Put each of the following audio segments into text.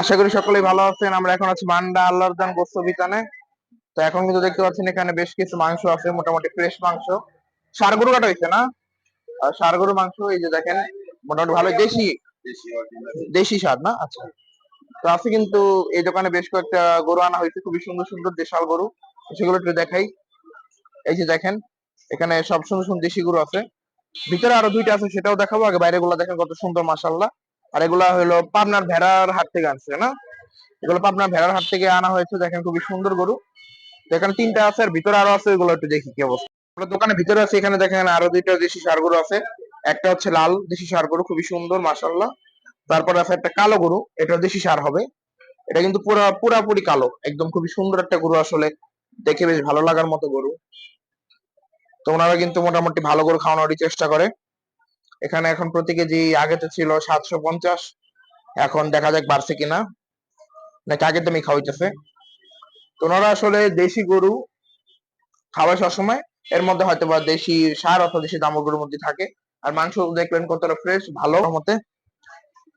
আশা করি সকলেই ভালো আছেন। আমরা এখন আছি মান্ডা আল্লাহর দান গোস্ত বিতানে। তো এখন কিন্তু দেখতে পাচ্ছেন এখানে বেশ কিছু মাংস আছে, মোটামুটি ফ্রেশ মাংস। ষাড় গরু কাটা হয়েছে না? ষাড় গরু মাংস, এই যে দেখেন, মোটামুটি ভালো দেশি? দেশি স্বাদ না? আচ্ছা। তো আছে কিন্তু এই দোকানে বেশ কয়েকটা গরু আনা হয়েছে, খুবই সুন্দর সুন্দর দেশাল গরু। সেগুলো একটু দেখাই। এই যে দেখেন, এখানে সব সুন্দর সুন্দর দেশি গরু আছে। ভিতরে আরও দুইটা আছে, সেটাও দেখাবো। আগে বাইরে গুলা দেখেন কত সুন্দর মাসাল্লাহ আর এগুলা হলো পাবনার ভেড়ার হাট থেকে আনছে, না? এগুলো পাবনার ভেড়ার হাট থেকে আনা হয়েছে, দেখেন খুবই সুন্দর গরু। এখানে তিনটা আছে, আর ভিতরে আরও আছে ওইগুলো একটু দেখি কি অবস্থা। দোকানের ভিতরে আছে, এখানে দেখেন আরও দুইটা দেশি সার গরু আছে। একটা হচ্ছে লাল দেশি সার গরু, খুবই সুন্দর মাসাল্লাহ তারপরে আছে একটা কালো গরু, এটা দেশি সার হবে। এটা কিন্তু পুরা, পুরাপুরি কালো, একদম খুবই সুন্দর একটা গরু আসলে। দেখে বেশ ভালো লাগার মতো গরু। তো ওনারা কিন্তু মোটামুটি ভালো গরু খাওয়ানোরই চেষ্টা করে। এখানে এখন প্রতি কেজি আগে তো ছিল সাতশো পঞ্চাশ, এখন দেখা যাক বাড়ছে কিনা। নাকি আগের দামই খাওয়াইতেছে। তো ওনারা আসলে দেশি গরু খাওয়ায় সবসময় এর মধ্যে হয়তো বা দেশি সার অথবা দেশি দামর গরুর মধ্যে থাকে। আর মাংস দেখলেন কতটা ফ্রেশ ভালো মতে।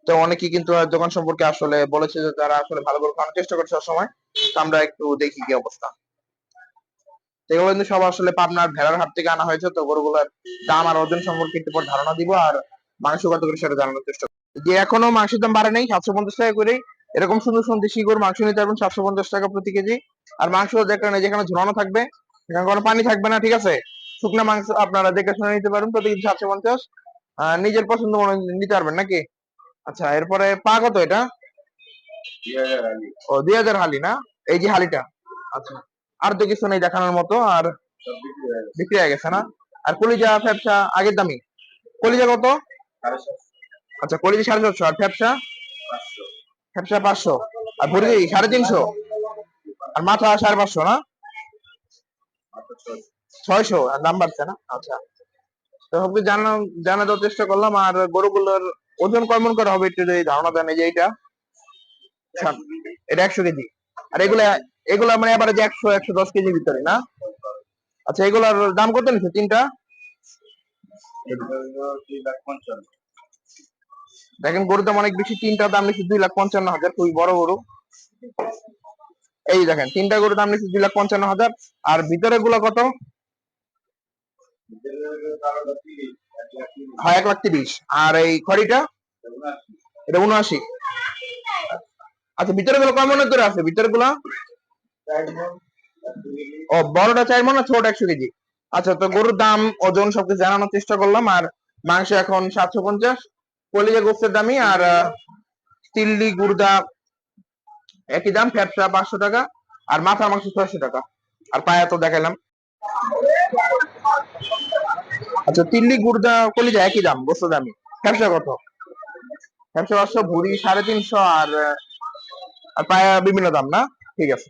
তো অনেকেই কিন্তু দোকান সম্পর্কে আসলে বলেছে যে তারা আসলে ভালো করে খাওয়ানোর চেষ্টা করছে সবসময় তো আমরা একটু দেখি কি অবস্থা। এগুলো কিন্তু সব আসলে পাবনার ভেড়ার হাট থেকে আনা হয়েছে তো গরুগুলোর দাম আর ওজন সম্পর্কে একটু পর ধারণা দিব আর মাংস কত করে সেটা জানানোর চেষ্টা যে এখনও মাংসের দাম বাড়ে নেই সাতশো পঞ্চাশ টাকা করেই। এরকম সুন্দর সুন্দর দেশি গরুর মাংস নিতে পারবেন সাতশো পঞ্চাশ টাকা প্রতি কেজি। আর মাংস যেখানে যেখানে ঝুলানো থাকবে সেখানে কোনো পানি থাকবে না ঠিক আছে? শুকনা মাংস আপনারা দেখে শুনে নিতে পারবেন প্রতি কেজি সাতশো পঞ্চাশ। আহ, নিজের পছন্দ মনে নিতে পারবেন নাকি? আচ্ছা এরপরে পা কত এটা? ও দুই হাজার হালি না? এই যে হালিটা। আচ্ছা। আর তো কিছু নেই দেখানোর মতো আর বিক্রি হয়ে গেছে না? আর কলিজা ফ্যাপসা আগের দামি? কলিজা কত? আচ্ছা কলিজা সাড়ে চারশো আর ফ্যাপসা? ফ্যাপসা পাঁচশো। আর ভরি সাড়ে তিনশো। আর মাথা সাড়ে পাঁচশো না? ছয়শো আর দাম বাড়ছে না? আচ্ছা। তো সব কিছু জানা জানা দেওয়ার চেষ্টা করলাম আর গরুগুলোর ওজন কেমন করে হবে একটু যদি ধারণা দেন এই যে আচ্ছা, এটা একশো কেজি। আর এগুলা এগুলা মানে এবারে যে একশো একশো দশ কেজির ভিতরে, না? আচ্ছা এগুলার দাম কত নিচ্ছে তিনটা? দেখেন, গরুর দাম অনেক বেশি, তিনটা দাম নিচ্ছে দুই লাখ পঞ্চান্ন হাজার, খুবই বড় গরু। এই দেখেন, তিনটা গরুর দাম নিচ্ছে দুই লাখ পঞ্চান্ন হাজার, আর ভিতরে গুলো কত? হ্যাঁ এক লাখ তিরিশ। আর এই খড়িটা? এটা উনআশি। আচ্ছা ভিতরে গুলো কেমন করে আছে? ভিতরে গুলা ও, বড়টা চার মন ছোট একশো কেজি? আচ্ছা তো গরুর দাম, ওজন সবকিছু জানানোর চেষ্টা করলাম, আর মাংস এখন সাতশো পঞ্চাশ। কলিজা গোস্তের দামই, আর তিল্লি গুর্দা একই দাম, ফ্যাপসা পাঁচশো টাকা, আর মাথা মাংস ছয়শো টাকা। আর পায়া তো দেখালাম। আচ্ছা তিল্লি গুর্দা কলিজা একই দাম গোস্ত দামি ফ্যাপসা কত? ফ্যাটসা পাঁচশো, ভুড়ি সাড়ে তিনশো, আর আর পায়া বিভিন্ন দাম, না? ঠিক আছে।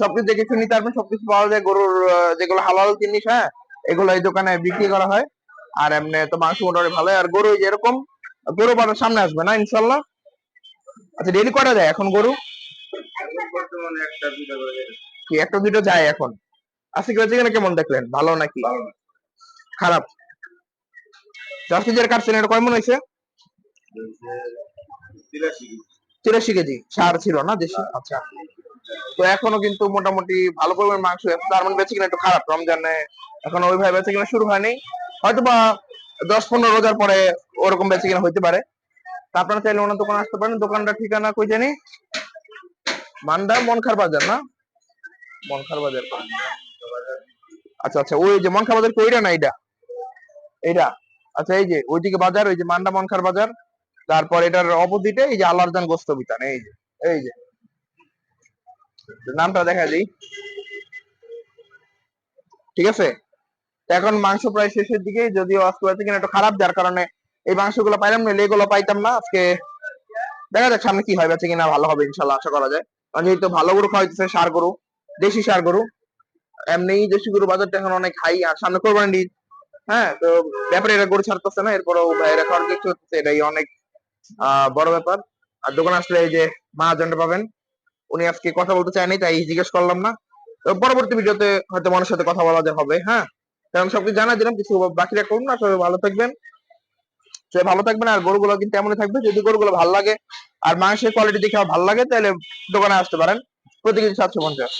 সবকিছু দেখে শুনে পারবেন, সবকিছু পাওয়া যায়। গরুর যেগুলো হালাল জিনিস হ্যাঁ এগুলো এই দোকানে বিক্রি করা হয়। আর এমনি তো মাংস মোটামুটি ভালো আর গরু এরকম, গরু বাজার সামনে আসবে না, ইনশাল্লাহ? আচ্ছা ডেলি কটা যায় এখন গরু? কি, একটা দুটো যায় এখন? আজকে বেচাকেনা কেমন দেখলেন? ভালো নাকি? খারাপ? দশ কেজি কাটছেন এটা কয় মন হয়েছে? তিরাশি কেজি সার ছিল না দেশি? আচ্ছা। তো এখনও কিন্তু মোটামুটি ভালো পরিমাণ মাংস তার মানে বেঁচে কিনা একটু খারাপ। রমজানে এখন ওইভাবে বেঁচে কিনা শুরু হয়নি। হয়তো বা দশ পনেরো রোজার পরে ওরকম বেঁচে কিনা হইতে পারে। তা আপনারা চাইলে ওনার দোকানে আসতে পারেন। দোকানটা ঠিকানা কই জানি? মান্ডা মনখার বাজার না? মনখার বাজার। আচ্ছা আচ্ছা ওই যে মনখার বাজার কইরা না এইটা? এইটা? আচ্ছা এই যে ওইদিকে বাজার ওই যে মান্ডা মনখার বাজার। তারপর এটার অপোজিটে এই যে আল্লাহরজান গোস্ত বিতান এই যে এই যে। নামটা দেখা দিই। ঠিক আছে? এখন মাংস প্রায় শেষের দিকে, যদিও আজকে হয়েছে কিনা একটু খারাপ, যার কারণে এই মাংসগুলো পাইলাম না এগুলো পাইতাম না। আজকে দেখা যাক সামনে কি হয়, বেঁচে কিনা ভালো হবে ইনশাল্লাহ আশা করা যায়। কারণ যেহেতু ভালো গরু খাওয়াইতেছে সার গরু, দেশি সার গরু, এমনি দেশি গরু বাজারটা এখন অনেক হাই আর সামনে কোরবানি হ্যাঁ তো ব্যাপারে এরা গরু ছাড়তেছে না, এরপরেও এরা খাওয়ার কিছু হচ্ছে এটাই অনেক বড় ব্যাপার। আর দোকানে আসলে এই যে মহাজনটা পাবেন, উনি আজকে কথা বলতে চায়নি, তাই জিজ্ঞেস করলাম না। পরবর্তী ভিডিওতে হয়তো মানুষের সাথে কথা বলা যায় হবে হ্যাঁ? কারণ সবকিছু জানা দিলাম কিছু বাকি রাখুন না সবাই ভালো থাকবেন। সবাই ভালো থাকবেন, আর গরুগুলো কিন্তু এমনই থাকবে, যদি গরুগুলো ভালো লাগে, আর মাংসের কোয়ালিটি দেখে ভালো লাগে, তাহলে দোকানে আসতে পারেন। প্রতি কেজি সাতশো পঞ্চাশ।